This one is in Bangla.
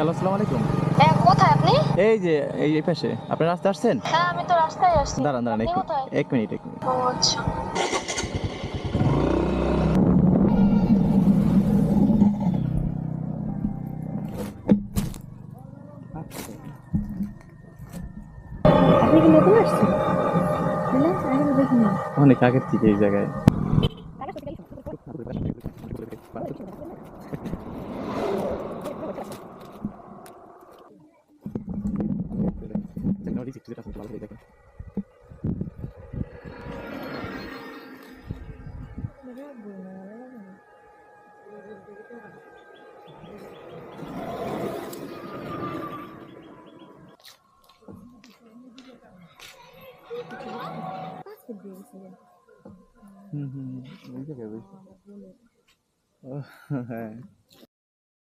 হ্যালো আসসালামু আলাইকুম। হ্যাঁ কোথায় আপনি? এই যে এই এই পাশে। আপনি রাস্তা আসছেন? হ্যাঁ আমি তো রাস্তায় আসছি। দাঁড়ান দাঁড়ান আপনি এক মিনিট এক মিনিট। আচ্ছা। আপনি কি নতুন আসছেন? না আগে দেখিনি অনেক আগের থেকে এই জায়গায়। পাসপোর্ট দিয়ে গেছিলেন হুম হুম ওই জায়গায় ওই- ও, হ্যাঁ।